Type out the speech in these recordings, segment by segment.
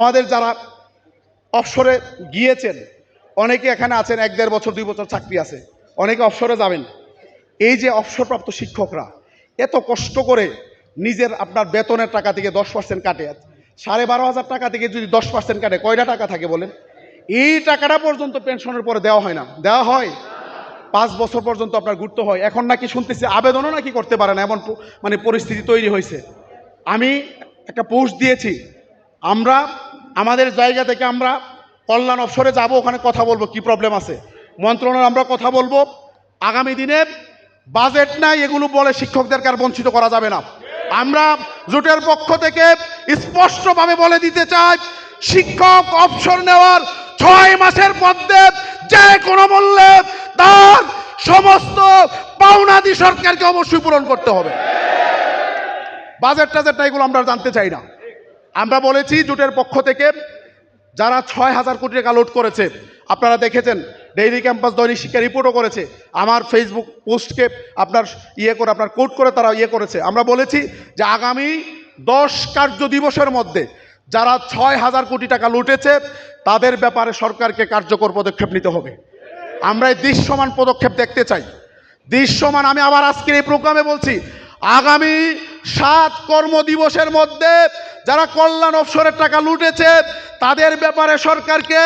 আমাদের যারা অবসরে গিয়েছেন, অনেকে এখানে আছেন, এক দেড় বছর, দুই বছর চাকরি আছে, অনেকে অবসরে যাবেন। এই যে অবসরপ্রাপ্ত শিক্ষকরা এত কষ্ট করে নিজের আপনার বেতনের টাকা থেকে দশ পার্সেন্ট কাটে। সাড়ে বারো হাজার টাকা থেকে যদি দশ পার্সেন্ট কাটে, কয়টা টাকা থাকে বলেন? এই টাকাটা পর্যন্ত পেনশনের পরে দেওয়া হয় না। দেওয়া হয়। পাঁচ বছর পর্যন্ত আপনার গুরুত্ব হয়। এখন নাকি শুনতেছি আবেদনও নাকি করতে পারে না, এমন মানে পরিস্থিতি তৈরি হয়েছে। আমি একটা পোস্ট দিয়েছি। আমরা আমাদের জায়গা থেকে আমরা কল্যাণ অবসরে যাব, ওখানে কথা বলব, কি প্রবলেম আছে? মন্ত্রণালয় আমরা কথা বলব। আগামী দিনে বাজেট নাই, এগুলো বলে শিক্ষকদেরকে আর বঞ্চিত করা যাবে না। আমরা জোটের পক্ষ থেকে স্পষ্টভাবে বলে দিতে চাই, শিক্ষক অবসর নেওয়ার ছয় মাসের মধ্যে যে কোনো মূল্যে তার সমস্ত পাওনাদি সরকারকে অবশ্যই পূরণ করতে হবে। বাজেট টাজেট এগুলো আমরা জানতে চাই না। আমরা বলেছি জোটের পক্ষ থেকে যারা ছয় হাজার কোটি টাকা লোড করেছে, আপনারা দেখেছেন ডেইলি ক্যাম্পাস দৈনিক শিক্ষা রিপোর্টও করেছে। আমার ফেসবুক পোস্টকে আপনার ইয়ে করে, আপনার কোট করে তারা ইয়ে করেছে। আমরা বলেছি যে আগামী দশ কার্য দিবসের মধ্যে যারা ছয় হাজার কোটি টাকা লুটেছে, তাদের ব্যাপারে সরকারকে কার্যকর পদক্ষেপ নিতে হবে। আমরা এই দৃশ্যমান পদক্ষেপ দেখতে চাই। দৃশ্যমান, আমি আবার আজকের এই প্রোগ্রামে বলছি, আগামী সাত কর্মদিবসের মধ্যে যারা কল্যাণ অবসরের টাকা লুটেছে, তাদের ব্যাপারে সরকারকে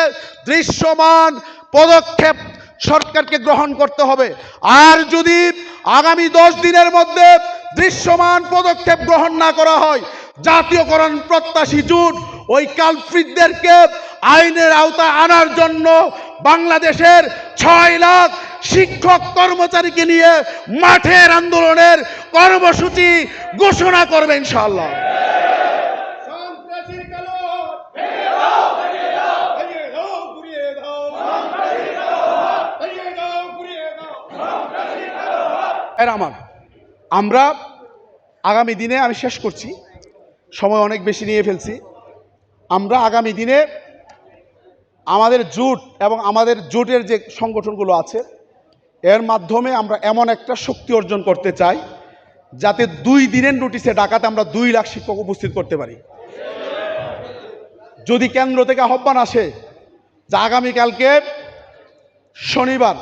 দৃশ্যমান পদক্ষেপ সরকারকে গ্রহণ করতে হবে। আর যদি আগামী দশ দিনের মধ্যে দৃশ্যমান পদক্ষেপ গ্রহণ না করা হয়, জাতীয়করণ প্রত্যাশী জুট ওই কালফ্রিদদেরকে আইনের আওতায় আনার জন্য বাংলাদেশের ছয় লাখ শিক্ষক কর্মচারীকে নিয়ে মাঠের আন্দোলনের কর্মসূচি ঘোষণা করবে এর আমার। আমরা আগামী দিনে আমি শেষ করছি। সময় অনেক বেশি নিয়ে ফেলছি। আমরা আগামী দিনে আমাদের জোট এবং আমাদের জোটের যে সংগঠনগুলো আছে এর মাধ্যমে আমরা এমন একটা শক্তি অর্জন করতে চাই, যাতে দুই দিনের নোটিশে ডাকাতে আমরা দুই লাখ শিক্ষক উপস্থিত করতে পারি। যদি কেন্দ্র থেকে আহ্বান আসে যে আগামীকালকে শনিবার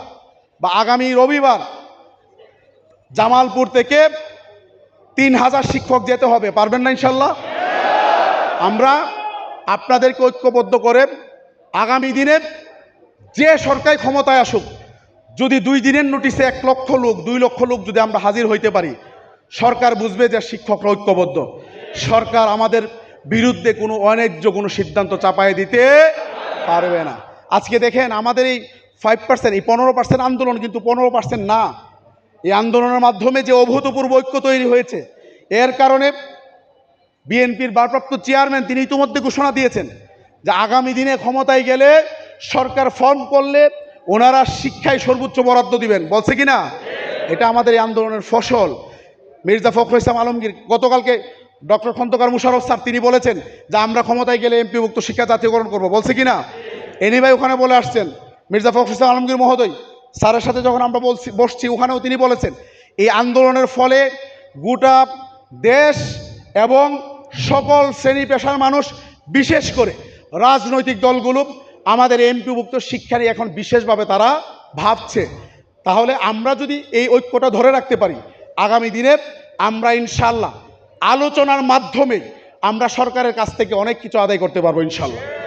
বা আগামী রবিবার জামালপুর থেকে তিন হাজার শিক্ষক যেতে হবে, পারবেন না ইনশাল্লাহ? আমরা আপনাদেরকে ঐক্যবদ্ধ করে আগামী দিনে যে সরকারি ক্ষমতায় আসুক যদি দুই দিনের নোটিশে এক লক্ষ লোক, দুই লক্ষ লোক যদি আমরা হাজির হইতে পারি, সরকার বুঝবে যে শিক্ষকরা ঐক্যবদ্ধ। সরকার আমাদের বিরুদ্ধে কোনো অন্যায্য, কোনো সিদ্ধান্ত চাপায় দিতে পারবে না। আজকে দেখেন আমাদের এই ফাইভ পার্সেন্ট এই পনেরো পার্সেন্ট আন্দোলন কিন্তু পনেরো পার্সেন্ট না। এই আন্দোলনের মাধ্যমে যে অভূতপূর্ব ঐক্য তৈরি হয়েছে, এর কারণে বিএনপির ভারপ্রাপ্ত চেয়ারম্যান তিনি ইতিমধ্যে ঘোষণা দিয়েছেন যে আগামী দিনে ক্ষমতায় গেলে সরকার ফর্ম করলে ওনারা শিক্ষায় সর্বোচ্চ বরাদ্দ দিবেন। বলছে কি না এটা আমাদের এই আন্দোলনের ফসল। মির্জা ফখরুল ইসলাম আলমগীর, গতকালকে ডক্টর খন্দকার মুশারফ স্যার, তিনি বলেছেন যে আমরা ক্ষমতায় গেলে এমপি মুক্ত শিক্ষা জাতীয়করণ করব। বলছে কি না এনি ভাই ওখানে বলে আসছেন, মির্জা ফখরুল ইসলাম আলমগীর মহোদয়, স্যারের সাথে যখন আমরা বলছি, বসছি, ওখানেও তিনি বলেছেন, এই আন্দোলনের ফলে গোটা দেশ এবং সকল শ্রেণি পেশার মানুষ, বিশেষ করে রাজনৈতিক দলগুলো আমাদের এমপিভুক্ত শিক্ষা নিয়ে এখন বিশেষভাবে তারা ভাবছে। তাহলে আমরা যদি এই ঐক্যটা ধরে রাখতে পারি, আগামী দিনে আমরা ইনশাল্লাহ আলোচনার মাধ্যমে আমরা সরকারের কাছ থেকে অনেক কিছু আদায় করতে পারব ইনশাল্লাহ